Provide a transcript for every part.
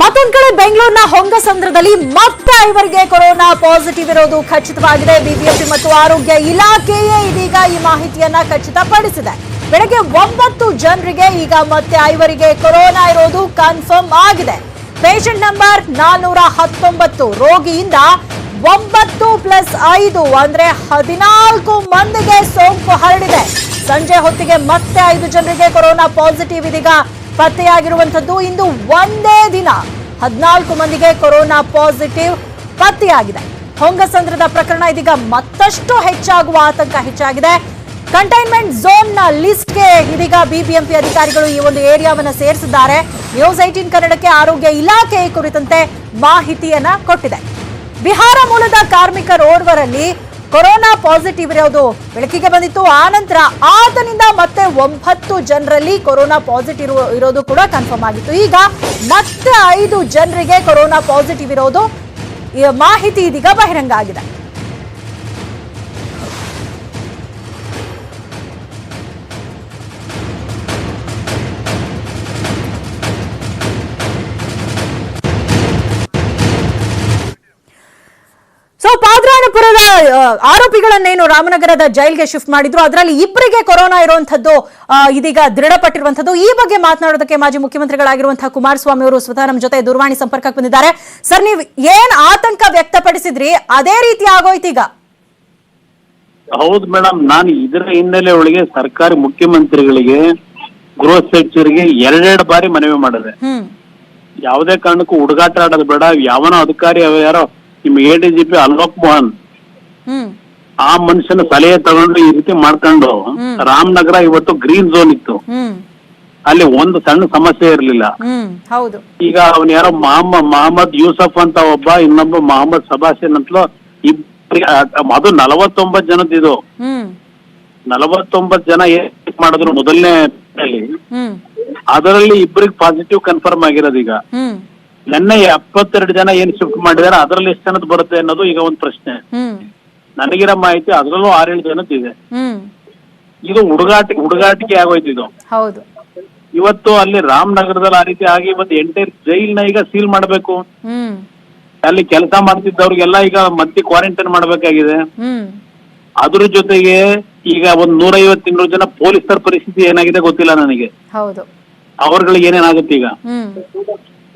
ಮತ್ತೊಂದ್ ಕಡೆ ಬೆಂಗಳೂರಿನ ಹೊಂಗಸಂದ್ರದಲ್ಲಿ ಮತ್ತೆ ಐವರಿಗೆ ಕೊರೋನಾ ಪಾಸಿಟಿವ್ ಇರೋದು ಖಚಿತವಾಗಿದೆ. ಬಿಬಿಎಂಪಿ ಮತ್ತು ಆರೋಗ್ಯ ಇಲಾಖೆಯೇ ಇದೀಗ ಈ ಮಾಹಿತಿಯನ್ನ ಖಚಿತಪಡಿಸಿದೆ. ಬೆಳಗ್ಗೆ ಒಂಬತ್ತು ಜನರಿಗೆ ಈಗ ಮತ್ತೆ ಐವರಿಗೆ ಕೊರೋನಾ ಇರೋದು ಕನ್ಫರ್ಮ್ ಆಗಿದೆ. ಪೇಷಂಟ್ ನಂಬರ್ ನಾನ್ನೂರ ಹತ್ತೊಂಬತ್ತು. ರೋಗಿಯಿಂದ ಒಂಬತ್ತು ಪ್ಲಸ್ ಐದು ಅಂದ್ರೆ ಹದಿನಾಲ್ಕು ಮಂದಿಗೆ ಸೋಂಕು ಹರಡಿದೆ. ಸಂಜೆ ಹೊತ್ತಿಗೆ ಮತ್ತೆ ಐದು ಜನರಿಗೆ ಕೊರೋನಾ ಪಾಸಿಟಿವ್ ಇದೀಗ ಪತ್ತೆಯಾಗಿರುವಂತದ್ದು ಇಂದು ಒಂದೇ ದಿನ. ಹದಿನಾಲ್ಕು ಮಂದಿಗೆ ಕೊರೋನಾ ಪಾಸಿಟಿವ್ ಪತ್ತೆಯಾಗಿದೆ. ಹೊಂಗಸಂದ್ರದ ಪ್ರಕರಣ ಇದೀಗ ಮತ್ತಷ್ಟು ಹೆಚ್ಚಾಗುವ ಆತಂಕ ಹೆಚ್ಚಾಗಿದೆ. ಕಂಟೈನ್ಮೆಂಟ್ ಝೋನ್ನ ಲಿಸ್ಟ್ಗೆ ಇದೀಗ ಬಿಬಿಎಂಪಿ ಅಧಿಕಾರಿಗಳು ಈ ಒಂದು ಏರಿಯಾವನ್ನು ಸೇರಿಸಿದ್ದಾರೆ. ನ್ಯೂಸ್ ಏಟೀನ್ ಕನ್ನಡಕ್ಕೆ ಆರೋಗ್ಯ ಇಲಾಖೆ ಕುರಿತಂತೆ ಮಾಹಿತಿಯನ್ನ ಕೊಟ್ಟಿದೆ. ಬಿಹಾರ ಮೂಲದ ಕಾರ್ಮಿಕರೋರ್ವರಲ್ಲಿ ಕೊರೋನಾ ಪಾಸಿಟಿವ್ ಇರೋದು ಬೆಳಕಿಗೆ ಬಂದಿತ್ತು. ಆ ನಂತರ ಆತನಿಂದ ಮತ್ತೆ ಒಂಬತ್ತು ಜನರಲ್ಲಿ ಕೊರೋನಾ ಪಾಸಿಟಿವ್ ಇರೋದು ಕೂಡ ಕನ್ಫರ್ಮ್ ಆಗಿತ್ತು. ಈಗ ಮತ್ತೆ ಐದು ಜನರಿಗೆ ಕೊರೋನಾ ಪಾಸಿಟಿವ್ ಇರೋದು ಮಾಹಿತಿ ಇದೀಗ ಬಹಿರಂಗ ಆಗಿದೆ. ಆ, ಆರೋಪಿಗಳನ್ನೇನು ರಾಮನಗರದ ಜೈಲ್ಗೆ ಶಿಫ್ಟ್ ಮಾಡಿದ್ರು. ಅದರಲ್ಲಿ ಇಬ್ಬರಿಗೆ ಕೊರೋನಾ ಇರುವಂತದ್ದು ಇದೀಗ ದೃಢಪಟ್ಟಿರುವಂತದ್ದು ಈ ಬಗ್ಗೆ ಮಾತನಾಡೋದಕ್ಕೆ ಮಾಜಿ ಮುಖ್ಯಮಂತ್ರಿಗಳಾಗಿರುವಂತಹ ಕುಮಾರಸ್ವಾಮಿ ಅವರು ಸ್ವತಃ ನಮ್ಮ ಜೊತೆ ದೂರವಾಣಿ ಸಂಪರ್ಕಕ್ಕೆ ಬಂದಿದ್ದಾರೆ. ಸರ್ ನೀವು ಏನ್ ಆತಂಕ ವ್ಯಕ್ತಪಡಿಸಿದ್ರಿ? ಅದೇ ರೀತಿ ಆಗೋಯ್ತೀಗ ಈಗ. ಹೌದು ಮೇಡಮ್ ನಾನು ಇದರ ಹಿನ್ನೆಲೆ ಒಳಗೆ ಸರ್ಕಾರಿ ಮುಖ್ಯಮಂತ್ರಿಗಳಿಗೆ ಗೃಹ ಸಚಿವರಿಗೆ ಎರಡೆರಡು ಬಾರಿ ಮನವಿ ಮಾಡಿದೆ. ಯಾವುದೇ ಕಾರಣಕ್ಕೂ ಹುಡುಗಾಟ ಆಡೋದು ಬೇಡ. ಯಾವನೋ ಅಧಿಕಾರಿ ಯಾರೋ ನಿಮ್ಮ A D G P Alok Mohan ಆ ಮನುಷ್ಯನ ಸಲಹೆ ತಗೊಂಡು ಈ ರೀತಿ ಮಾಡ್ಕೊಂಡು ರಾಮನಗರ ಇವತ್ತು ಗ್ರೀನ್ ಝೋನ್ ಇತ್ತು. ಅಲ್ಲಿ ಒಂದು ಸಣ್ಣ ಸಮಸ್ಯೆ ಇರಲಿಲ್ಲ. ಈಗ ಅವನ ಯಾರೋ ಮಹಮ್ಮದ್ ಮಹಮ್ಮದ್ ಯೂಸಫ್ ಅಂತ ಒಬ್ಬ ಇನ್ನೊಬ್ಬ ಮಹಮ್ಮದ್ ಸಬಾಸಿನ್ ಅಂತಲೋ ಇಬ್ರಿಗೆ ಅದು ನಲವತ್ತೊಂಬತ್ ಜನದಿದು ನಲವತ್ತೊಂಬತ್ತು ಜನ ಏನ್ ಮಾಡಿದ್ರು ಮೊದಲನೇ ಅದರಲ್ಲಿ ಇಬ್ಬರಿಗೆ ಪಾಸಿಟಿವ್ ಕನ್ಫರ್ಮ್ ಆಗಿರೋದು ಈಗ. ನೆನ್ನೆ ಎಪ್ಪತ್ತೆರಡು ಜನ ಏನ್ ಶಿಫ್ಟ್ ಮಾಡಿದಾರೆ ಅದರಲ್ಲಿ ಎಷ್ಟು ಜನದ ಬರುತ್ತೆ ಅನ್ನೋದು ಈಗ ಒಂದು ಪ್ರಶ್ನೆ. ನನಗಿರೋ ಮಾಹಿತಿ ಅದರಲ್ಲೂ ಆರೇಳು ಜನದಿದೆ ಇದೆ ಹ್ಮ್. ಇದು ಹುಡುಗಾಟ ಹುಡುಗಾಟಿಕೆ ಆಗೋಯ್ತು ಇದು. ಹೌದು. ಇವತ್ತು ಅಲ್ಲಿ ರಾಮನಗರದಲ್ಲಿ ಆ ರೀತಿ ಆಗಿ ಮತ್ತೆ ಎಂಟೈರ್ ಜೈಲ್ನ ಈಗ ಸೀಲ್ ಮಾಡಬೇಕು. ಹ್ಮ್. ಅಲ್ಲಿ ಕೆಲಸ ಮಾಡ್ತಿದ್ದವ್ರಿಗೆಲ್ಲ ಈಗ ಮತ್ತೆ ಕ್ವಾರಂಟೈನ್ ಮಾಡಬೇಕಾಗಿದೆ. ಹ್ಮ್. ಅದ್ರ ಜೊತೆಗೆ ಈಗ ಒಂದ್ ನೂರೈವತ್ತು ಇನ್ನೂರು ಜನ ಪೊಲೀಸರ ಪರಿಸ್ಥಿತಿ ಏನಾಗಿದೆ ಗೊತ್ತಿಲ್ಲ ನನಗೆ. ಹೌದು. ಅವ್ರಗಳಿಗೆ ಏನೇನಾಗುತ್ತೆ ಈಗ? ಹ್ಮ್.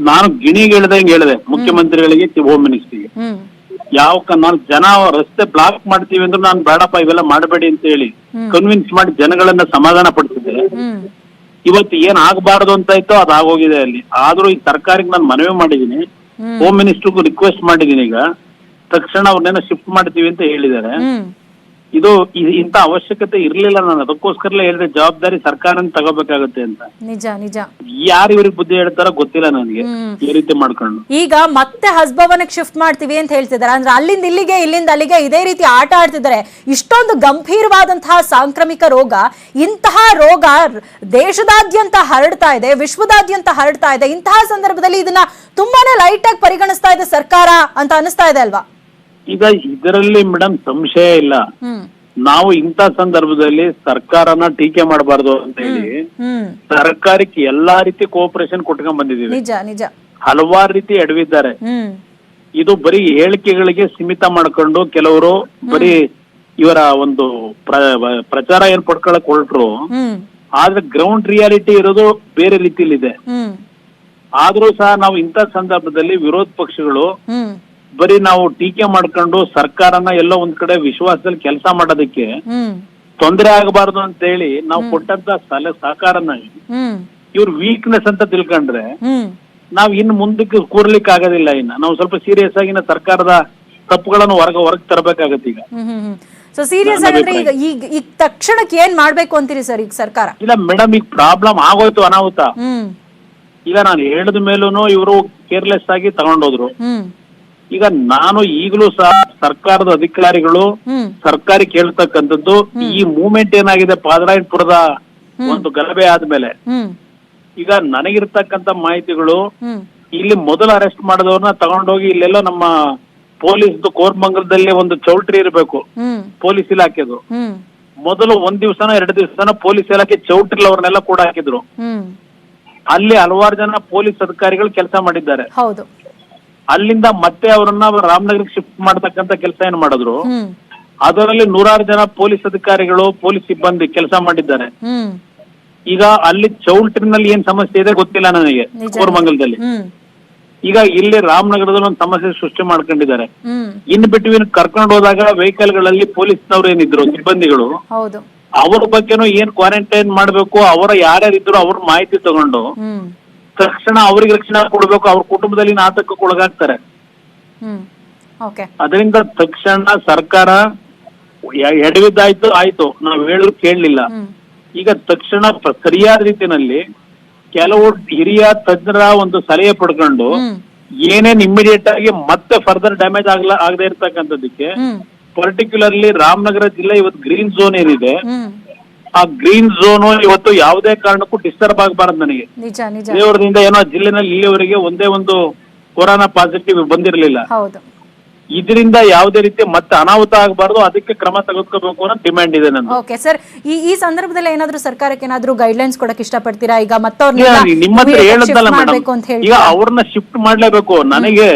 ನಾನು ಗಿಣಿಗೆ ಹೇಳ್ದಂಗೆ ಹೇಳಿದೆ ಮುಖ್ಯಮಂತ್ರಿಗಳಿಗೆ ಹೋಮ್ ಮಿನಿಸ್ಟ್ರಿಗೆ. ಹ್ಮ್. ಯಾವ ನಾನ್ ಜನ ರಸ್ತೆ ಬ್ಲಾಕ್ ಮಾಡ್ತೀವಿ ಅಂದ್ರೆ ನಾನು ಬೇಡಪ್ಪ ಇವೆಲ್ಲ ಮಾಡಬೇಡಿ ಅಂತ ಹೇಳಿ ಕನ್ವಿನ್ಸ್ ಮಾಡಿ ಜನಗಳನ್ನ ಸಮಾಧಾನ ಪಡಿಸಿದೆ. ಇವತ್ತು ಏನ್ ಆಗ್ಬಾರ್ದು ಅಂತ ಇತ್ತು ಅದ್ ಆಗೋಗಿದೆ ಅಲ್ಲಿ. ಆದ್ರೂ ಈ ಸರ್ಕಾರಕ್ಕೆ ನಾನು ಮನವಿ ಮಾಡಿದೀನಿ. ಹೋಮ್. ಮಿನಿಸ್ಟರ್ಗೂ ರಿಕ್ವೆಸ್ಟ್ ಮಾಡಿದೀನಿ ಈಗ. ತಕ್ಷಣ ಅವ್ರನ್ನೇನೋ ಶಿಫ್ಟ್ ಮಾಡ್ತೀವಿ ಅಂತ ಹೇಳಿದ್ದಾರೆ. ಇದು ಇಂತ ಅವಶ್ಯಕತೆ ಇರ್ಲಿಲ್ಲ ನಾನು. ಅದಕ್ಕೋಸ್ಕರಲೇ ಹೇಳಿದೆ ಜವಾಬ್ದಾರಿ ಸರ್ಕಾರ ತಗೋಬೇಕಾಗತ್ತೆ ಅಂತ. ನಿಜ ನಿಜ. ಯಾರು ಇವ್ರಿಗೆ ಬುದ್ಧಿ ಹೇಳ್ತಾರೋ ಗೊತ್ತಿಲ್ಲ ನನಗೆ. ಈ ರೀತಿ ಮಾಡ್ಕೊಂಡು. ಈಗ ಮತ್ತೆ ಹಸ್ಭವನಕ್ಕೆ ಶಿಫ್ಟ್ ಮಾಡ್ತೀವಿ ಅಂತ ಹೇಳ್ತಿದ್ದಾರೆ. ಅಂದ್ರೆ ಅಲ್ಲಿಂದ ಇಲ್ಲಿಗೆ ಇಲ್ಲಿಂದ ಅಲ್ಲಿಗೆ ಇದೇ ರೀತಿ ಆಟ ಆಡ್ತಿದ್ದಾರೆ. ಇಷ್ಟೊಂದು ಗಂಭೀರವಾದಂತಹ ಸಾಂಕ್ರಾಮಿಕ ರೋಗ ಇಂತಹ ರೋಗ ದೇಶದಾದ್ಯಂತ ಹರಡ್ತಾ ಇದೆ ವಿಶ್ವದಾದ್ಯಂತ ಹರಡ್ತಾ ಇದೆ. ಇಂತಹ ಸಂದರ್ಭದಲ್ಲಿ ಇದನ್ನ ತುಂಬಾನೇ ಲೈಟ್ ಆಗಿ ಪರಿಗಣಿಸ್ತಾ ಇದೆ ಸರ್ಕಾರ ಅಂತ ಅನಿಸ್ತಾ ಇದೆ ಅಲ್ವಾ? ಈಗ ಇದರಲ್ಲಿ ಮೇಡಮ್ ಸಂಶಯ ಇಲ್ಲ. ಹ್ಮ್. ನಾವು ಇಂಥ ಸಂದರ್ಭದಲ್ಲಿ ಸರ್ಕಾರನ ಟೀಕೆ ಮಾಡಬಾರ್ದು ಅಂತ ಹೇಳಿ ಹ್ಮ್. ಸರ್ಕಾರಕ್ಕೆ ಎಲ್ಲಾ ರೀತಿ ಕೋಆಪರೇಷನ್ ಕೊಟ್ಕೊಂಡ್ ನಿಜ ನಿಜ. ಹಲವಾರು ರೀತಿ ಎಡವಿದ್ದಾರೆ. ಹ್ಮ್. ಇದು ಬರೀ ಹೇಳಿಕೆಗಳಿಗೆ ಸೀಮಿತ ಮಾಡ್ಕೊಂಡು ಕೆಲವರು ಬರೀ ಇವರ ಒಂದು ಪ್ರ- ಪ್ರಚಾರ ಏನ್ ಪಡ್ಕೊಳಕ್ ಹೊರಟ್ರು ಹ್ಮ್. ಆದ್ರೆ ಗ್ರೌಂಡ್ ರಿಯಾಲಿಟಿ ಇರೋದು ಬೇರೆ ರೀತಿಲಿದೆ. ಇದೆ ಆದ್ರೂ ಸಹ ನಾವು ಇಂಥ ಸಂದರ್ಭದಲ್ಲಿ ವಿರೋಧ ಪಕ್ಷಗಳು ಹ್ಮ್. ಬರೀ ನಾವು ಟೀಕೆ ಮಾಡ್ಕೊಂಡು ಸರ್ಕಾರನ ಎಲ್ಲೋ ಒಂದ್ ಕಡೆ ವಿಶ್ವಾಸದಲ್ಲಿ ಕೆಲಸ ಮಾಡೋದಕ್ಕೆ ತೊಂದರೆ ಆಗಬಾರದು ಅಂತ ಹೇಳಿ ನಾವು ಕೊಟ್ಟಂತ ಸಲ ಸಹಕಾರನ ಇವ್ರ ವೀಕ್ನೆಸ್ ಅಂತ ತಿಳ್ಕೊಂಡ್ರೆ ನಾವ್ ಇನ್ ಮುಂದಕ್ಕೆ ಕೂರ್ಲಿಕ್ಕೆ ಆಗೋದಿಲ್ಲ ಇನ್ನ. ನಾವು ಸ್ವಲ್ಪ ಸೀರಿಯಸ್ ಆಗಿ ಸರ್ಕಾರದ ತಪ್ಪುಗಳನ್ನು ಹೊರಗ ಹೊರಗೆ ತರಬೇಕಾಗತ್ತೆ ಈಗ. ಸೊ ಸೀರಿಯಸ್ ಆಗಂದ್ರೆ ಈಗ ಈಗ ಈಗ ತಕ್ಷಣಕ್ಕೆ ಏನ್ ಮಾಡ್ಬೇಕು ಅಂತೀರಿ ಸರ್ ಈಗ ಸರ್ಕಾರ? ಇಲ್ಲ ಮೇಡಮ್ ಈಗ ಪ್ರಾಬ್ಲಮ್ ಆಗೋಯ್ತು ಅನಾಹುತ. ಈಗ ನಾನು ಹೇಳಿದ ಮೇಲೂ ಇವರು ಕೇರ್ಲೆಸ್ ಆಗಿ ತಗೊಂಡೋದ್ರು. ಈಗ ನಾನು ಈಗಲೂ ಸಹ ಸರ್ಕಾರದ ಅಧಿಕಾರಿಗಳು ಸರ್ಕಾರಿ ಕೇಳ್ತಕ್ಕಂಥದ್ದು ಈ ಮೂವ್ಮೆಂಟ್ ಏನಾಗಿದೆ ಪಾದರಾಯಣಪುರದ ಒಂದು ಗಲಭೆ ಆದ್ಮೇಲೆ. ಈಗ ನನಗಿರ್ತಕ್ಕಂತ ಮಾಹಿತಿಗಳು ಇಲ್ಲಿ ಮೊದಲು ಅರೆಸ್ಟ್ ಮಾಡಿದವ್ರನ್ನ ತಗೊಂಡೋಗಿ ಇಲ್ಲೆಲ್ಲ ನಮ್ಮ ಪೊಲೀಸ್ ಕೋರ್ಮಂಗಲದಲ್ಲಿ ಒಂದು ಚೌಲ್ಟ್ರಿ ಇರಬೇಕು. ಪೊಲೀಸ್ ಇಲಾಖೆದು. ಮೊದಲು ಒಂದ್ ದಿವ್ಸನ ಎರಡು ದಿವ್ಸನ ಪೊಲೀಸ್ ಇಲಾಖೆ ಚೌಟ್ರಿಲ್ ಅವ್ರನ್ನೆಲ್ಲ ಕೂಡ ಹಾಕಿದ್ರು. ಅಲ್ಲಿ ಹಲವಾರು ಜನ ಪೊಲೀಸ್ ಅಧಿಕಾರಿಗಳು ಕೆಲಸ ಮಾಡಿದ್ದಾರೆ. ಹೌದು. ಅಲ್ಲಿಂದ ಮತ್ತೆ ಅವರನ್ನ ರಾಮನಗರಕ್ಕೆ ಶಿಫ್ಟ್ ಮಾಡತಕ್ಕಂತ ಕೆಲಸ ಏನ್ ಮಾಡಿದ್ರು? ಅದರಲ್ಲಿ ನೂರಾರು ಜನ ಪೊಲೀಸ್ ಅಧಿಕಾರಿಗಳು ಪೊಲೀಸ್ ಸಿಬ್ಬಂದಿ ಕೆಲಸ ಮಾಡಿದ್ದಾರೆ. ಈಗ ಅಲ್ಲಿ ಚೌಲ್ಟ್ರಿನಲ್ಲಿ ಏನ್ ಸಮಸ್ಯೆ ಇದೆ ಗೊತ್ತಿಲ್ಲ ನನಗೆ ಕೋರ್ಮಂಗಲದಲ್ಲಿ. ಈಗ ಇಲ್ಲಿ ರಾಮನಗರದಲ್ಲಿ ಒಂದು ಸಮಸ್ಯೆ ಸೃಷ್ಟಿ ಮಾಡ್ಕೊಂಡಿದ್ದಾರೆ. ಇನ್ ಬಿಟ್ವೀನ್ ಕರ್ಕೊಂಡು ಹೋದಾಗ ವೆಹಿಕಲ್ಗಳಲ್ಲಿ ಪೊಲೀಸ್ನವ್ರು ಏನಿದ್ರು ಸಿಬ್ಬಂದಿಗಳು? ಅವ್ರ ಬಗ್ಗೆನೂ ಏನ್ ಕ್ವಾರಂಟೈನ್ ಮಾಡ್ಬೇಕು ಅವರ ಯಾರ್ಯಾರಿದ್ರು ಅವ್ರ ಮಾಹಿತಿ ತಗೊಂಡು ತಕ್ಷಣ ಅವ್ರಿಗೆ ರಕ್ಷಣೆ ಕೊಡ್ಬೇಕು ಅವ್ರ ಕುಟುಂಬದಲ್ಲಿ ಆತಂಕಕ್ಕೆ ಒಳಗಾಗ್ತಾರೆ. ಹ್ಮ್. ಓಕೆ ಅದರಿಂದ ತಕ್ಷಣ ಸರ್ಕಾರ ಎಡವಿದ್ದಾಯ್ತು ಆಯ್ತು. ನಾವ್ ಹೇಳಿದ್ರು ಕೇಳಲಿಲ್ಲ. ಈಗ ತಕ್ಷಣ ಸರಿಯಾದ ರೀತಿನಲ್ಲಿ ಕೆಲವು ಹಿರಿಯ ತಜ್ಞರ ಒಂದು ಸಲಹೆ ಪಡ್ಕೊಂಡು ಏನೇನ್ ಇಮಿಡಿಯೇಟ್ ಆಗಿ ಮತ್ತೆ ಫರ್ದರ್ ಡ್ಯಾಮೇಜ್ ಆಗ್ಲ ಆಗದೆ ಇರ್ತಕ್ಕಂಥದ್ದಕ್ಕೆ ಪರ್ಟಿಕ್ಯುಲರ್ಲಿ ರಾಮನಗರ ಜಿಲ್ಲೆ ಇವತ್ತು ಗ್ರೀನ್ ಝೋನ್ ಏನಿದೆ ಆ ಗ್ರೀನ್ ಝೋನ್ ಇವತ್ತು ಯಾವುದೇ ಕಾರಣಕ್ಕೂ ಡಿಸ್ಟರ್ಬ್ ಆಗಬಾರದು ನನಗೆ. ನಿಜ ನಿಜ. ದೇವರದಿಂದ ಏನೋ ಜಿಲ್ಲೆನಲ್ಲಿ ಇಲ್ಲಿವರೆಗೆ ಒಂದೇ ಒಂದು ಕೊರೋನಾ ಪಾಸಿಟಿವ್ ಬಂದಿರಲಿಲ್ಲ. ಹೌದು. ಇದರಿಂದ ಯಾವುದೇ ರೀತಿ ಮತ್ತೆ ಅನಾಹುತ ಆಗಬಾರದು ಅದಕ್ಕೆ ಕ್ರಮ ತೆಗೆದುಕೋಬೇಕು ಅನ್ನೋ ಡಿಮ್ಯಾಂಡ್ ಇದೆ ನನ್ನ ಓಕೆ ಸರ್ ಈ ಈ ಸಂದರ್ಭದಲ್ಲಿ ಏನಾದ್ರೂ ಸರ್ಕಾರಕ್ಕೆ ಏನಾದ್ರೂ ಗೈಡ್ಲೈನ್ಸ್ ಕೊಡಕ್ಕೆ ಇಷ್ಟಪಡ್ತೀರಾ? ಈಗ ಮತ್ತೆ ಮತ್ತವ್ರನ್ನ ನಿಮ್ಮ ಹತ್ರ ಹೇಳದಲ್ಲ ಮೇಡಮ್ ಈಗ ಅವ್ರನ್ನ ಶಿಫ್ಟ್ ಮಾಡ್ಲೇಬೇಕು. ನನಗೆ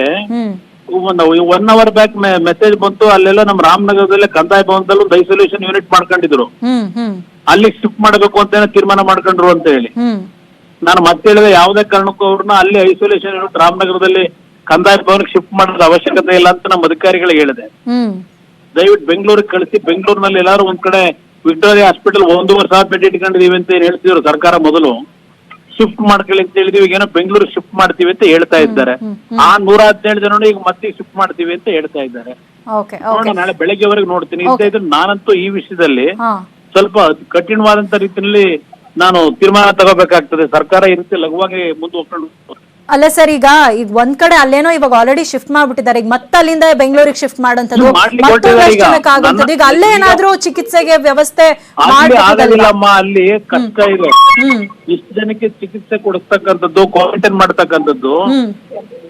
ಒನ್ ಅವರ್ ಬ್ಯಾಕ್ ಮೆಸೇಜ್ ಬಂತು ಅಲ್ಲೆಲ್ಲ ನಮ್ಮ ರಾಮನಗರದಲ್ಲೇ ಕಂದಾಯ ಭವನದಲ್ಲೂ ಒಂದು ಐಸೋಲೇಷನ್ ಯೂನಿಟ್ ಮಾಡ್ಕೊಂಡಿದ್ರು. ಹ್ಮ್ ಹ್ಮ್. ಅಲ್ಲಿ ಶಿಫ್ಟ್ ಮಾಡಬೇಕು ಅಂತ ಏನೋ ತೀರ್ಮಾನ ಮಾಡ್ಕೊಂಡ್ರು ಅಂತ ಹೇಳಿ. ಹ್ಮ್. ನಾನು ಮತ್ತೆ ಹೇಳಿದೆ ಯಾವುದೇ ಕಾರಣಕ್ಕೂ ಅವ್ರನ್ನ ಅಲ್ಲಿ ಐಸೋಲೇಷನ್ ಯೂನಿಟ್ ರಾಮನಗರದಲ್ಲಿ ಕಂದಾಯ ಭವನಕ್ಕೆ ಶಿಫ್ಟ್ ಮಾಡೋದು ಅವಶ್ಯಕತೆ ಇಲ್ಲ ಅಂತ ನಮ್ಮ ಅಧಿಕಾರಿಗಳಿಗೆ ಹೇಳಿದೆ. ಹ್ಮ್. ದಯವಿಟ್ಟು ಬೆಂಗಳೂರಿಗೆ ಕಳಿಸಿ ಬೆಂಗಳೂರಿನಲ್ಲಿ ಎಲ್ಲಾರು ಒಂದ್ ಕಡೆ ವಿಕ್ಟೋರಿಯಾ ಹಾಸ್ಪಿಟಲ್ ಒಂದೂವರೆ ಸಾವಿರ ಬೆಡ್ ಇಟ್ಕೊಂಡಿದೀವಿ ಅಂತ ಏನ್ ಹೇಳ್ತಿದ್ರು ಸರ್ಕಾರ ಮೊದಲು. ಶಿಫ್ಟ್ ಮಾಡ್ಕೊಳ್ಳಿ ಅಂತ ಹೇಳಿದೀವಿ. ಈಗ ಏನೋ ಬೆಂಗಳೂರು ಶಿಫ್ಟ್ ಮಾಡ್ತೀವಿ ಅಂತ ಹೇಳ್ತಾ ಇದ್ದಾರೆ. ಆ ನೂರ ಹದಿನೇಳು ಜನ ಈಗ ಮತ್ತೆ ಶಿಫ್ಟ್ ಮಾಡ್ತೀವಿ ಅಂತ ಹೇಳ್ತಾ ಇದ್ದಾರೆ. ನಾಳೆ ಬೆಳಗ್ಗೆವರೆಗೆ ನೋಡ್ತೀನಿ. ಅಂತ ಇದ್ರೆ ನಾನಂತೂ ಈ ವಿಷಯದಲ್ಲಿ ಸ್ವಲ್ಪ ಕಠಿಣವಾದಂತ ರೀತಿಯಲ್ಲಿ ನಾನು ತೀರ್ಮಾನ ತಗೋಬೇಕಾಗ್ತದೆ. ಸರ್ಕಾರ ಈ ರೀತಿ ಲಘುವಾಗಿ ಮುಂದುವರ್ಕೊಂಡು ಅಲ್ಲ ಸರ್ ಈಗ ಈಗ ಒಂದ್ ಕಡೆ ಅಲ್ಲೇನೋ ಇವಾಗ ಆಲ್ರೆಡಿ ಶಿಫ್ಟ್ ಮಾಡ್ಬಿಟ್ಟಿದ್ದಾರೆ. ಈಗ ಮತ್ತೆ ಅಲ್ಲಿಂದ ಬೆಂಗಳೂರಿಗೆ ಶಿಫ್ಟ್ ಮಾಡೋಂಥದ್ದು ಮಾಡ್ಲಿಕ್ಕೆ ಹೊರಟಿದ್ದಾರೆ ಈಗ. ಜನಕ್ಕೆ ಆಗುವಂಥದ್ದು. ಈಗ ಅಲ್ಲೇ ಏನಾದ್ರು ಚಿಕಿತ್ಸೆಗೆ ವ್ಯವಸ್ಥೆ ಅಲ್ಲಿ ಅಲ್ಲಿ ಕಷ್ಟ ಇದೆ. ಹ್ಮ್. ಇಷ್ಟು ಜನಕ್ಕೆ ಚಿಕಿತ್ಸೆ ಕೊಡಿಸ್ತಕ್ಕಂಥದ್ದು ಕ್ವಾರಂಟೈನ್ ಮಾಡ್ತಕ್ಕಂಥದ್ದು ಹ್ಮ್.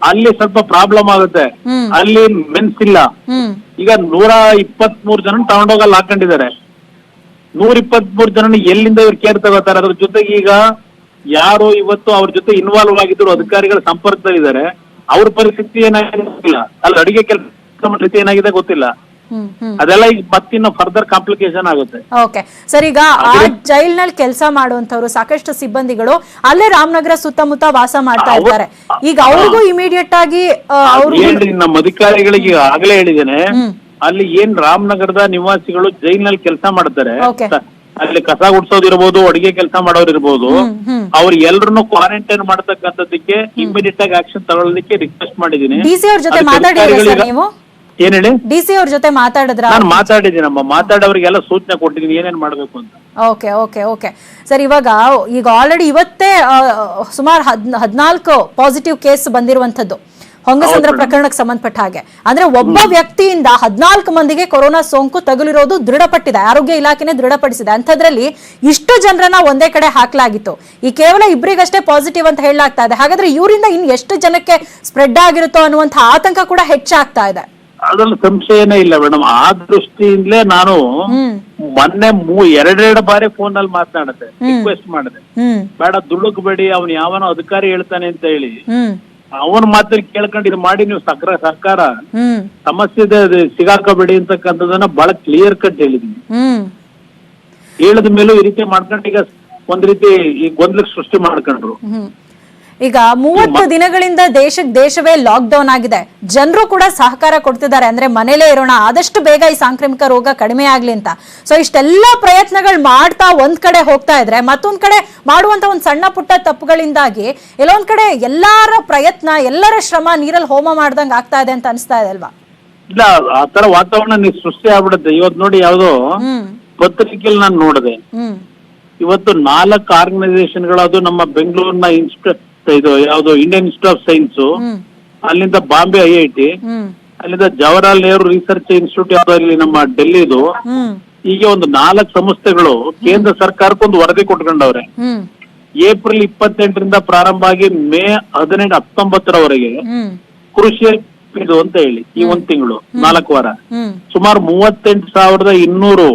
ಅಲ್ಲಿ ಸ್ವಲ್ಪ ಪ್ರಾಬ್ಲಮ್ ಆಗುತ್ತೆ. ಹ್ಮ್. ಅಲ್ಲಿ ಮೆನ್ಸ್ ಇಲ್ಲ. ಹ್ಮ್. ಈಗ ನೂರ ಇಪ್ಪತ್ತ್ ಮೂರು ಜನ ತಗೊಂಡೋಗಲ್ಲಿ ಹಾಕೊಂಡಿದ್ದಾರೆ ನೂರ ಇಪ್ಪತ್ತ್ ಮೂರು ಜನ ಎಲ್ಲಿಂದ ಇವ್ರು ಕೇರ್ ತಗೋತಾರೆ? ಅದ್ರ ಜೊತೆಗೆ ಈಗ ಯಾರು ಇವತ್ತು ಅವ್ರ ಜೊತೆ ಇನ್ವಾಲ್ವ್ ಆಗಿದ್ರು ಅಧಿಕಾರಿಗಳ ಸಂಪರ್ಕದಲ್ಲಿದ್ದಾರೆ. ಅವ್ರ ಪರಿಸ್ಥಿತಿ ಏನಾಗಿದೆ ಗೊತ್ತಿಲ್ಲ. ಅಲ್ಲಿ ಅಡಿಗೆ ಕೆಲಸ ರೀತಿ ಏನಾಗಿದೆ ಗೊತ್ತಿಲ್ಲ. ಅದೆಲ್ಲ ಈಗ ಮತ್ತಿನ್ನ ಫರ್ದರ್ ಕಾಂಪ್ಲಿಕೇಶನ್ ಆಗುತ್ತೆ. ಓಕೆ. ಸರ್ ಈಗ ಆ ಜೈಲ್ನಲ್ಲಿ ಕೆಲಸ ಮಾಡುವಂತವ್ರು ಸಾಕಷ್ಟು ಸಿಬ್ಬಂದಿಗಳು ಅಲ್ಲೇ ರಾಮನಗರ ಸುತ್ತಮುತ್ತ ವಾಸ ಮಾಡ್ತಾ ಇದ್ದಾರೆ. ಈಗ ಅವ್ರಿಗೂ ಇಮಿಡಿಯೇಟ್ ಆಗಿ ಅವ್ರು ನಮ್ಮ ಅಧಿಕಾರಿಗಳಿಗೆ ಆಗ್ಲೇ ಹೇಳಿದ್ದೇನೆ. ಅಲ್ಲಿ ಏನ್ ರಾಮನಗರದ ನಿವಾಸಿಗಳು ಜೈಲ್ನಲ್ಲಿ ಕೆಲಸ ಮಾಡ್ತಾರೆ. ಅಲ್ಲಿ ಕಸ ಗುಡ್ಸೋದಿರ್ಬೋದು ಅಡಿಗೆ ಕೆಲಸ ಮಾಡೋರು ಇರ್ಬೋದು ಅವ್ರ ಎಲ್ರನ್ನು ಕ್ವಾರಂಟೈನ್ ಮಾಡ್ತಕ್ಕಂಥದ್ದಕ್ಕೆ ಇಮಿಡಿಯೇಟ್ ಆಗಿ ಆಕ್ಷನ್ ತಗೊಳ್ಳೋದಕ್ಕೆ ರಿಕ್ವೆಸ್ಟ್ ಮಾಡಿದೀನಿ ಡಿಸಿ ಅವ್ರ ಜೊತೆ ಮಾತಾಡಿದ್ರ ನೀವು? ಏನ್ ಹೇಳಿ? ಡಿ ಸಿ ಅವ್ರ ಜೊತೆ ಮಾತಾಡಿದ್ರ? ನಾನು ಮಾತಾಡಿದ್ದೀನಮ್ಮ. ಮಾತಾಡೋರಿಗೆಲ್ಲ ಸೂಚನೆ ಕೊಟ್ಟಿದ್ದೀನಿ. ಏನೇನ್ ಮಾಡ್ಬೇಕು ಅಂತ. Okay okay okay. ಸರ್ ಇವಾಗ ಈಗ ಆಲ್ರೆಡಿ ಇವತ್ತೇ ಸುಮಾರು ಹದ್ ಹದಿನಾಲ್ಕು ಪಾಸಿಟಿವ್ ಕೇಸ್ ಬಂದಿರುವಂತದ್ದು ಹೊಂಗಸಂದ್ರ ಪ್ರಕರಣಕ್ಕೆ ಸಂಬಂಧಪಟ್ಟ ಹಾಗೆ. ಅಂದ್ರೆ ಒಬ್ಬ ವ್ಯಕ್ತಿಯಿಂದ ಹದಿನಾಲ್ಕು ಮಂದಿಗೆ ಕೊರೋನಾ ಸೋಂಕು ತಗುಲಿರೋದು ದೃಢಪಟ್ಟಿದೆ. ಆರೋಗ್ಯ ಇಲಾಖೆನೇ ದೃಢಪಡಿಸಿದೆ. ಅಂಥದ್ರಲ್ಲಿ ಇಷ್ಟು ಜನರನ್ನ ಒಂದೇ ಕಡೆ ಹಾಕಲಾಗಿತ್ತು. ಈ ಕೇವಲ ಇಬ್ಬರಿಗಷ್ಟೇ ಪಾಸಿಟಿವ್ ಅಂತ ಹೇಳಲಾಗ್ತಾ ಇದೆ. ಹಾಗಾದ್ರೆ ಇವರಿಂದ ಇನ್ ಎಷ್ಟು ಜನಕ್ಕೆ ಸ್ಪ್ರೆಡ್ ಆಗಿರುತ್ತೋ ಅನ್ನುವಂತ ಆತಂಕ ಕೂಡ ಹೆಚ್ಚಾಗ್ತಾ ಇದೆ. ಅದ್ರಲ್ಲಿ ಸಂಶಯನೇ ಇಲ್ಲ ಮೇಡಮ್. ಆ ದೃಷ್ಟಿಯಿಂದಲೇ ನಾನು ಮೊನ್ನೆ ಎರಡೆರಡು ಬಾರಿ ಫೋನ್ನಲ್ಲಿ ಮಾತನಾಡಿದೆ ರಿಕ್ವೆಸ್ಟ್ ಮಾಡಿದೆ. ಬೇಡ ದುಡುಕ್ಬೇಡಿ ಅವನು ಯಾವನೋ ಅಧಿಕಾರಿ ಹೇಳ್ತಾನೆ ಅಂತ ಹೇಳಿ. ಅವನ ಮಾತ್ರ ಕೇಳ್ಕೊಂಡು ಇದು ಮಾಡಿ ನೀವು ಸಕ್ರ ಸರ್ಕಾರ ಹ್ಮ್. ಸಮಸ್ಯೆ ಸಿಗಾಕಬೇಡಿ ಅಂತಕ್ಕಂಥದ್ದನ್ನ ಬಹಳ ಕ್ಲಿಯರ್ ಕಟ್ ಹೇಳಿದೀನಿ. ಹ್ಮ್. ಹೇಳಿದ ಮೇಲೂ ಈ ರೀತಿ ಮಾಡ್ಕೊಂಡು ಈಗ ಒಂದ್ ರೀತಿ ಈ ಗೊಂದಲಕ್ಕೆ ಸೃಷ್ಟಿ ಮಾಡ್ಕೊಂಡ್ರು. ಹ್ಮ್. ಈಗ ಮೂವತ್ತು ದಿನಗಳಿಂದ ದೇಶಕ್ಕೆ ದೇಶವೇ ಲಾಕ್ ಡೌನ್ ಆಗಿದೆ. ಜನರು ಕೂಡ ಸಹಕಾರ ಕೊಡ್ತಿದ್ದಾರೆ. ಅಂದ್ರೆ ಮನೇಲೇ ಇರೋಣ. ಆದಷ್ಟು ಬೇಗ ಈ ಸಾಂಕ್ರಾಮಿಕ ರೋಗ ಕಡಿಮೆ ಆಗ್ಲಿ ಅಂತ. ಸೊ ಇಷ್ಟೆಲ್ಲ ಪ್ರಯತ್ನಗಳು ಮಾಡ್ತಾ ಒಂದ್ ಕಡೆ ಹೋಗ್ತಾ ಇದ್ರೆ ಮತ್ತೊಂದ್ ಕಡೆ ಮಾಡುವಂತ ಒಂದ್ ಸಣ್ಣ ಪುಟ್ಟ ತಪ್ಪುಗಳಿಂದಾಗಿ ಎಲ್ಲೊಂದ್ ಕಡೆ ಎಲ್ಲಾರ ಪ್ರಯತ್ನ ಎಲ್ಲರ ಶ್ರಮ ನೀರಲ್ಲಿ ಹೋಮ ಮಾಡ್ದಂಗ್ ಆಗ್ತಾ ಇದೆ ಅಂತ ಅನಿಸ್ತಾ ಇದೆ ಅಲ್ವಾ? ಇಲ್ಲ ಆತರ ತರ ವಾತಾವರಣ ನೀವು ಸೃಷ್ಟಿ ಆಗ್ಬಿಡುತ್ತೆ. ಇವತ್ತು ನೋಡಿ ಯಾವ್ದೋ ಪತ್ರಿಕೆ ಪತ್ರಿಕೆಯಲ್ಲಿ ನಾನು ನೋಡಿದೆ. ಇವತ್ತು ನಾಲ್ಕು ಆರ್ಗನೈಸೇಷನ್ಗಳು ಅದು ನಮ್ಮ ಬೆಂಗಳೂರಿನ ಇನ್ಸ್ಟ ಇದು ಯಾವುದು Indian Institute of Science hmm. ಅಲ್ಲಿಂದ Bombay I I T. Hmm. ಅಲ್ಲಿಂದ ಜವಾಹರಲಾಲ್ ನೆಹರು ರಿಸರ್ಚ್ ಇನ್ಸ್ಟಿಟ್ಯೂಟ್ ಅಲ್ಲಿ ಇಲ್ಲಿ ನಮ್ಮ ಡೆಲ್ಲಿದು. ಹ್ಮ್. ಹೀಗೆ ಒಂದು ನಾಲ್ಕು ಸಂಸ್ಥೆಗಳು ಕೇಂದ್ರ ಸರ್ಕಾರಕ್ಕೆ ಒಂದು ವರದಿ ಕೊಟ್ಕೊಂಡವ್ರೆ. ಹ್ಮ್. ಏಪ್ರಿಲ್ ಇಪ್ಪತ್ತೆಂಟರಿಂದ ಪ್ರಾರಂಭ ಆಗಿ ಮೇ ಹದಿನೆಂಟು ಹತ್ತೊಂಬತ್ತರವರೆಗೆ ಕೃಷಿ ಇದು ಅಂತ ಹೇಳಿ ಈ ಒಂದ್ ತಿಂಗಳು ನಾಲ್ಕು ವಾರ. ಹ್ಮ್. ಸುಮಾರು ಮೂವತ್ತೆಂಟು ಸಾವಿರದ ಇನ್ನೂರು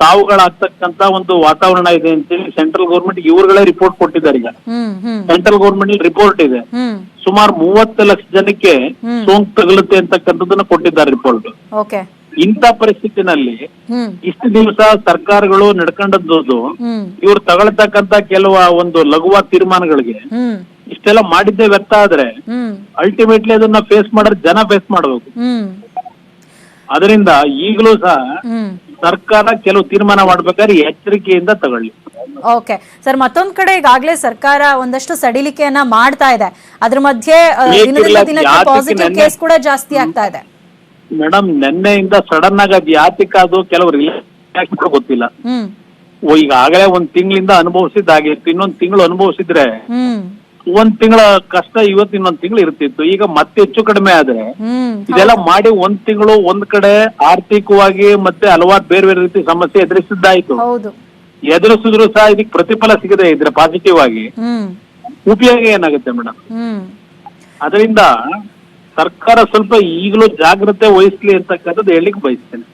ಸಾವುಗಳಾಗ್ತಕ್ಕಂತ ಒಂದು ವಾತಾವರಣ ಇದೆ ಅಂತೇಳಿ ಸೆಂಟ್ರಲ್ ಗೌರ್ಮೆಂಟ್ ಇವ್ರುಗಳೇ ರಿಪೋರ್ಟ್ ಕೊಟ್ಟಿದ್ದಾರೆ ಈಗ. ಸೆಂಟ್ರಲ್ ಗೌರ್ಮೆಂಟ್ ರಿಪೋರ್ಟ್ ಇದೆ. ಸುಮಾರು ಮೂವತ್ತು ಲಕ್ಷ ಜನಕ್ಕೆ. ಸೋಂಕು ತಗುಲುತ್ತೆ ಅಂತಕ್ಕಂಥದ್ದನ್ನ ಕೊಟ್ಟಿದ್ದಾರೆ ರಿಪೋರ್ಟ್ ಇಂಥ ಪರಿಸ್ಥಿತಿನಲ್ಲಿ ಇಷ್ಟು ದಿವಸ ಸರ್ಕಾರಗಳು ನಡ್ಕೊಂಡದ್ದು ಇವ್ರು ತಗೊಳ್ತಕ್ಕಂತ ಕೆಲವು ಒಂದು ಲಘುವ ತೀರ್ಮಾನಗಳಿಗೆ ಇಷ್ಟೆಲ್ಲ ಮಾಡಿದ್ದೇ ವ್ಯರ್ಥ ಆದ್ರೆ ಅಲ್ಟಿಮೇಟ್ಲಿ ಅದನ್ನ ಫೇಸ್ ಮಾಡಿದ್ರೆ ಜನ ಫೇಸ್ ಮಾಡ್ಬೇಕು. ಅದರಿಂದ ಈಗಲೂ ಸಹ ಸರ್ಕಾರ ಕೆಲವು ತೀರ್ಮಾನ ಮಾಡ್ಬೇಕಾದ್ರೆ ಎಚ್ಚರಿಕೆಯಿಂದ ತಗೊಳ್ಳಿ. ಓಕೆ. ಸರ್ ಮತ್ತೊಂದ್ ಕಡೆ ಈಗಾಗಲೇ ಸರ್ಕಾರ ಒಂದಷ್ಟು ಸಡಿಲಿಕೆಯನ್ನ ಮಾಡ್ತಾ ಇದೆ. ಅದ್ರ ಮಧ್ಯೆ ದಿನದಿಂದ ದಿನಕ್ಕೆ ಪಾಸಿಟಿವ್ ಕೇಸ್ ಕೂಡ ಜಾಸ್ತಿ ಆಗ್ತಾ ಇದೆ. ಮೇಡಮ್ ನಿನ್ನೆಯಿಂದ ಸಡನ್ ಆಗಿ ಅದು ಯಾತಿಕ ಅದು ಕೆಲವರು ರಿಲ್ಯಾಕ್ಸ್ ಗೊತ್ತಿಲ್ಲ. ಈಗಾಗಲೇ ಒಂದ್ ತಿಂಗಳಿಂದ ಅನುಭವಿಸಿದ್ದಾಗಿತ್ತು ಇನ್ನೊಂದ್ ತಿಂಗಳು ಅನುಭವಿಸಿದ್ರೆ ಒಂದ್ ತಿಂಗಳ ಕಷ್ಟ ಇವತ್ತು ಇನ್ನೊಂದ್ ತಿಂಗಳು ಇರ್ತಿತ್ತು. ಈಗ ಮತ್ತೆ ಹೆಚ್ಚು ಕಡಿಮೆ ಆದ್ರೆ ಇದೆಲ್ಲ ಮಾಡಿ ಒಂದ್ ತಿಂಗಳು ಒಂದ್ ಕಡೆ ಆರ್ಥಿಕವಾಗಿ ಮತ್ತೆ ಹಲವಾರು ಬೇರೆ ಬೇರೆ ರೀತಿ ಸಮಸ್ಯೆ ಎದುರಿಸಿದ್ದಾಯ್ತು. ಎದುರಿಸಿದ್ರು ಸಹ ಇದಕ್ಕೆ ಪ್ರತಿಫಲ ಸಿಗದೆ ಇದ್ರೆ ಪಾಸಿಟಿವ್ ಆಗಿ. ಉಪಯೋಗ ಏನಾಗುತ್ತೆ ಮೇಡಮ್ ಅದರಿಂದ ಸರ್ಕಾರ ಸ್ವಲ್ಪ ಈಗಲೂ ಜಾಗ್ರತೆ ವಹಿಸ್ಲಿ ಅಂತಕ್ಕಂಥದ್ದು ಹೇಳಿಕ್ ಬಯಸ್ತೇನೆ.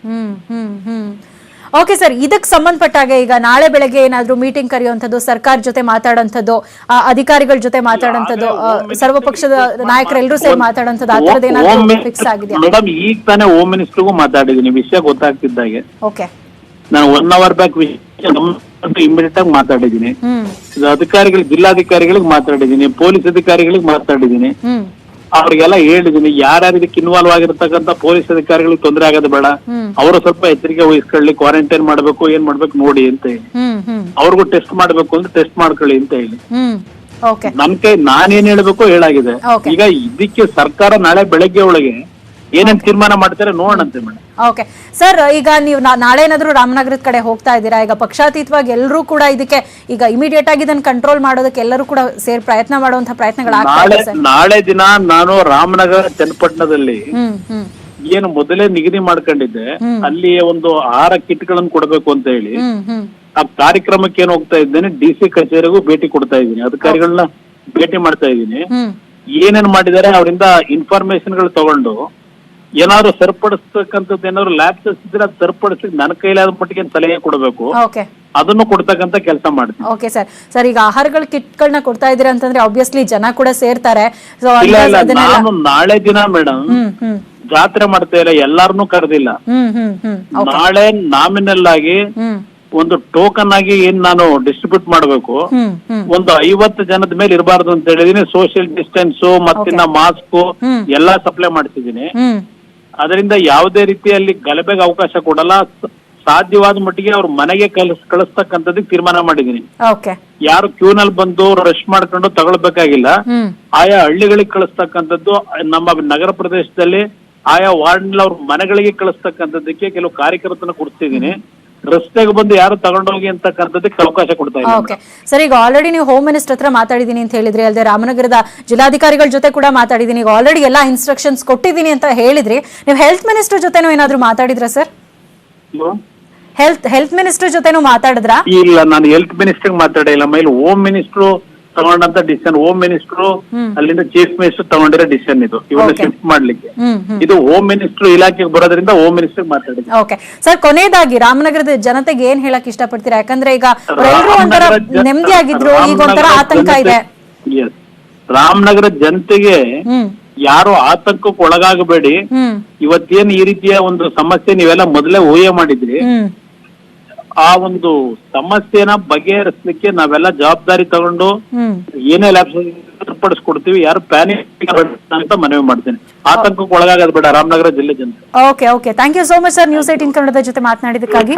ಓಕೆ ಸರ್ ಇದಕ್ಕೆ ಸಂಬಂಧಪಟ್ಟಾಗ ಈಗ ನಾಳೆ ಬೆಳಗ್ಗೆ ಏನಾದ್ರೂ ಮೀಟಿಂಗ್ ಕರೆಯುವಂಥದ್ದು ಸರ್ಕಾರ ಜೊತೆ ಮಾತಾಡೋಂಥದ್ದು ಆ, ಅಧಿಕಾರಿಗಳ ಜೊತೆ ಮಾತಾಡೋಂಥದ್ದು ಸರ್ವಪಕ್ಷದ ನಾಯಕರೆಲ್ಲರೂ ಸೇರಿ ಮಾತಾಡೋಂಥದ್ದು ಆ ಥರದ್ದು ಏನಾದ್ರೂ ಫಿಕ್ಸ್ ಆಗಿದೆ ಮೇಡಮ್ ಈಗ ತಾನೇ ಹೋಮ್ ಮಿನಿಸ್ಟರ್ಗೂ ಮಾತಾಡಿದೀನಿ ವಿಷಯ ಗೊತ್ತಾಗ್ತಿದ್ದಾಗೆ. ಓಕೆ ನಾನು ಒನ್ ಅವರ್ ಬ್ಯಾಕ್ ವಿಷಯ ಇಮಿಡಿಯೇಟ್ ಆಗಿ ಮಾತಾಡಿದೀನಿ ಅಧಿಕಾರಿಗಳಿಗೆ ಜಿಲ್ಲಾಧಿಕಾರಿಗಳಿಗೆ ಮಾತಾಡಿದೀನಿ ಪೊಲೀಸ್ ಅಧಿಕಾರಿಗಳಿಗೆ ಮಾತಾಡಿದೀನಿ ಹ್ಮ್. ಅವ್ರಿಗೆಲ್ಲ ಹೇಳಿದೀನಿ ಯಾರ್ಯಾರು ಇದಕ್ಕೆ ಇನ್ವಾಲ್ವ್ ಆಗಿರ್ತಕ್ಕಂಥ ಪೊಲೀಸ್ ಅಧಿಕಾರಿಗಳಿಗೆ ತೊಂದರೆ ಆಗೋದು ಬೇಡ. ಅವರು ಸ್ವಲ್ಪ ಎಚ್ಚರಿಕೆ ವಹಿಸ್ಕೊಳ್ಳಿ ಕ್ವಾರಂಟೈನ್ ಮಾಡ್ಬೇಕು ಏನ್ ಮಾಡ್ಬೇಕು ನೋಡಿ ಅಂತ ಹೇಳಿ. ಅವ್ರಿಗೂ ಟೆಸ್ಟ್ ಮಾಡ್ಬೇಕು ಅಂದ್ರೆ ಟೆಸ್ಟ್ ಮಾಡ್ಕೊಳ್ಳಿ ಅಂತ ಹೇಳಿ. ನಮ್ ಕೈ ನಾನೇನ್ ಹೇಳ್ಬೇಕು ಹೇಳಾಗಿದೆ. ಈಗ ಇದಕ್ಕೆ ಸರ್ಕಾರ ನಾಳೆ ಬೆಳಗ್ಗೆ ಒಳಗೆ ಏನೇನ್ ತೀರ್ಮಾನ ಮಾಡ್ತಾರೆ ನೋಡೋಣಂತೆ ಮೇಡಮ್. ಓಕೆ. ಸರ್ ಈಗ ನೀವು ನಾಳೆ ಏನಾದ್ರೂ ರಾಮನಗರದ ಕಡೆ ಹೋಗ್ತಾ ಇದ್ದೀರಾ? ಈಗ ಪಕ್ಷಾತೀತವಾಗಿ ಎಲ್ಲರೂ ಕೂಡ ಇದಕ್ಕೆ ಈಗ ಇಮಿಡಿಯೇಟ್ ಆಗಿ ಇದನ್ನ ಕಂಟ್ರೋಲ್ ಮಾಡೋದಕ್ಕೆ ಎಲ್ಲರೂ ಕೂಡ ಸೇರ್ ಪ್ರಯತ್ನ ಮಾಡುವಂತ ಪ್ರಯತ್ನಗಳ ನಾಳೆ ಇದೆ ನಾಳೆ ದಿನ ನಾನು ರಾಮನಗರ ಚನ್ನಪಟ್ಟಣದಲ್ಲಿ ಹ್ಮ್ ಹ್ಮ್. ಏನು ಮೊದಲೇ ನಿಗದಿ ಮಾಡ್ಕೊಂಡಿದ್ದೆ. ಅಲ್ಲಿ ಒಂದು ಆಹಾರ ಕಿಟ್ಗಳನ್ನು ಕೊಡಬೇಕು ಅಂತ ಹೇಳಿ. ಹ್ಮ್ ಹ್ಮ್. ಆ ಕಾರ್ಯಕ್ರಮಕ್ಕೆ ಏನ್ ಹೋಗ್ತಾ ಇದ್ದೇನೆ ಡಿ ಸಿ ಕಚೇರಿಗೂ ಭೇಟಿ ಕೊಡ್ತಾ ಇದ್ದೀನಿ. ಅಧಿಕಾರಿಗಳನ್ನ ಭೇಟಿ ಮಾಡ್ತಾ ಇದ್ದೀನಿ. ಹ್ಮ್. ಏನೇನ್ ಮಾಡಿದ್ದಾರೆ ಅವರಿಂದ ಇನ್ಫಾರ್ಮೇಶನ್ಗಳು ತಗೊಂಡು ಏನಾದ್ರು ಸರಿಪಡಿಸ್ತಕ್ಕಂಥದ್ದು ಏನಾದ್ರು ಲ್ಯಾಬ್ಸಸ್ ಇದ್ರೆ ಅದು ಸರಿಪಡಿಸಿ ನನ್ನ ಕೈಲಾದ ಮಟ್ಟಿಗೆ ಸಲಹೆ ಕೊಡಬೇಕು? ಓಕೆ ಅದನ್ನು ಕೊಡ್ತಕ್ಕಂತ ಕೆಲಸ ಮಾಡ್ತೀನಿ. ಓಕೆ ಸರ್ ಸರ್ ಈಗ ಆಹಾರಗಳ ಕಿಟ್ಗಳನ್ನ ಕೊಡ್ತಾ ಇದ್ದೀರಾ ಅಂತಂದ್ರೆ ಆಬ್ವಿಯಸ್ಲಿ ಜನ ಕೂಡ ಸೇರ್ತಾರೆ. ಸೊ ಇಲ್ಲ ಇಲ್ಲ. ನಾನು ನಾಳೆ ದಿನ ಮೇಡಮ್ ಜಾತ್ರೆ ಮಾಡ್ತಾ ಇಲ್ಲ ಎಲ್ಲಾರನ್ನೂ ಕರೆದಿಲ್ಲ. ಹ್ಮ್ ಹ್ಮ್ ಹ್ಮ್. ನಾಳೆ ನಾಮಿನಲ್ ಆಗಿ ಹ್ಮ್. ಒಂದು ಟೋಕನ್ ಆಗಿ ಏನ್ ನಾನು ಡಿಸ್ಟ್ರಿಬ್ಯೂಟ್ ಮಾಡ್ಬೇಕು? ಹ್ಮ್ ಹ್ಮ್. ಒಂದು ಐವತ್ತು ಜನದ ಮೇಲೆ ಇರಬಾರ್ದು ಅಂತ ಹೇಳಿದೀನಿ. ಸೋಷಿಯಲ್ ಡಿಸ್ಟೆನ್ಸ್ ಮತ್ತಿನ್ನ ಮಾಸ್ಕ್ ಎಲ್ಲಾ ಸಪ್ಲೈ ಮಾಡ್ತಿದ್ದೀನಿ. ಹ್ಮ್. ಅದರಿಂದ ಯಾವುದೇ ರೀತಿಯಲ್ಲಿ ಗಲಭೆಗೆ ಅವಕಾಶ ಕೊಡಲ್ಲ. ಸಾಧ್ಯವಾದ ಮಟ್ಟಿಗೆ ಅವ್ರ ಮನೆಗೆ ಕಲಿಸ್ ಕಳಿಸ್ತಕ್ಕಂಥದ್ದಕ್ಕೆ ತೀರ್ಮಾನ ಮಾಡಿದೀನಿ ಓಕೆ. ಯಾರು ಕ್ಯೂನಲ್ಲಿ ಬಂದು ರಶ್ ಮಾಡ್ಕೊಂಡು ತಗೊಳ್ಬೇಕಾಗಿಲ್ಲ. ಆಯಾ ಹಳ್ಳಿಗಳಿಗೆ ಕಳಿಸ್ತಕ್ಕಂಥದ್ದು ನಮ್ಮ ನಗರ ಪ್ರದೇಶದಲ್ಲಿ ಆಯಾ ವಾರ್ಡ್ನಲ್ಲಿ ಅವ್ರ ಮನೆಗಳಿಗೆ ಕಳಿಸ್ತಕ್ಕಂಥದ್ದಕ್ಕೆ ಕೆಲವು ಕಾರ್ಯಕರ್ತನ ಕೊಡ್ತಿದ್ದೀನಿ. ರಸ್ತೆಗೆ ಬಂದು ಯಾರು ತಗೊಂಡೋಗಿ ಅಂತಕ್ಕಂಥದ್ದಕ್ಕೆ ಅವಕಾಶ ಕೊಡ್ತಾ ಇಲ್ಲ. ಓಕೆ ಸರ್ ಈಗ ಆಲ್ರೆಡಿ ನೀವು ಹೋಮ್ ಮಿನಿಸ್ಟರ್ ಹತ್ರ ಮಾತಾಡಿದೀನಿ ಅಂತ ಹೇಳಿದ್ರಿ. ಅಲ್ಲದೆ ರಾಮನಗರದ ಜಿಲ್ಲಾಧಿಕಾರಿಗಳ ಜೊತೆ ಕೂಡ ಮಾತಾಡಿದೀನಿ ಈಗ ಆಲ್ರೆಡಿ ಎಲ್ಲಾ ಇನ್ಸ್ಟ್ರಕ್ಷನ್ಸ್ ಕೊಟ್ಟಿದ್ದೀನಿ ಅಂತ ಹೇಳಿದ್ರಿ. ನೀವು ಹೆಲ್ತ್ ಮಿನಿಸ್ಟರ್ ಜೊತೆನೂ ಏನಾದ್ರು ಮಾತಾಡಿದ್ರಾ ಸರ್? ಹೆಲ್ತ್ ಹೆಲ್ತ್ ಮಿನಿಸ್ಟರ್ ಜೊತೆನೂ ಮಾತಾಡಿದ್ರಾ? ಇಲ್ಲ ನಾನು ಹೆಲ್ತ್ ಮಿನಿಸ್ಟರ್ ಮಾತಾಡಿಲ್ಲ ಮೈಲ್ ಹೋಮ್ ಮಿನಿಸ್ಟ್ರು ತಗೊಂಡಂತ ಡಿಸಿಷನ್ ಹೋಮ್. ಮಿನಿಸ್ಟರ್ ಅಲ್ಲಿಂದ ಚೀಫ್ ಮಿನಿಸ್ಟರ್ ತಗೊಂಡಿರೋ ಡಿಸಿಷನ್ ಇದು. ಇವನ್ನ. ಶಿಫ್ಟ್ ಮಾಡ್ಲಿಕ್ಕೆ. ಇದು ಹೋಮ್ ಮಿನಿಸ್ಟರ್ ಇಲಾಖೆಗೆ ಬರೋದ್ರಿಂದ ಹೋಮ್ ಮಿನಿಸ್ಟರ್ ಮಾತಾಡಿದ್ರು ಓಕೆ ಸರ್ ಕೊನೆಯದಾಗಿ ರಾಮನಗರದ ಜನತೆಗೆ ಏನ್ ಹೇಳಕ್ ಇಷ್ಟಪಡ್ತೀರಾ? ಯಾಕಂದ್ರೆ ಈಗ ನೆಮ್ಮದಿ ಆಗಿದ್ರು ಈಗ ಒಂಥರ ಆತಂಕ ಇದೆ. ರಾಮನಗರ ಜನತೆಗೆ ಯಾರು ಆತಂಕಕ್ಕೆ ಒಳಗಾಗಬೇಡಿ ಇವತ್ತೇನು ಈ ರೀತಿಯ ಒಂದು ಸಮಸ್ಯೆ ನೀವೆಲ್ಲ ಮೊದಲೇ ಊಹೆ ಮಾಡಿದ್ರಿ. ಆ ಒಂದು ಸಮಸ್ಯೆನ ಬಗೆಹರಿಸಲಿಕ್ಕೆ ನಾವೆಲ್ಲ ಜವಾಬ್ದಾರಿ ತಗೊಂಡು ಏನೇ ಲ್ಯಾಬ್ಸ್ ಪಡಿಸ್ಕೊಡ್ತೀವಿ ಯಾರು ಪ್ಯಾನಿಕ್ ಅಂತ ಮನವಿ ಮಾಡ್ತೀನಿ. ಆತಂಕಕ್ಕೆ ಒಳಗಾಗದ್ ಬೇಡ. ರಾಮನಗರ ಜಿಲ್ಲೆ ಜನತೆ. Okay okay thank you so much sir news eighteen ಕನ್ನಡದ ಜೊತೆ ಮಾತನಾಡಿದಕ್ಕಾಗಿ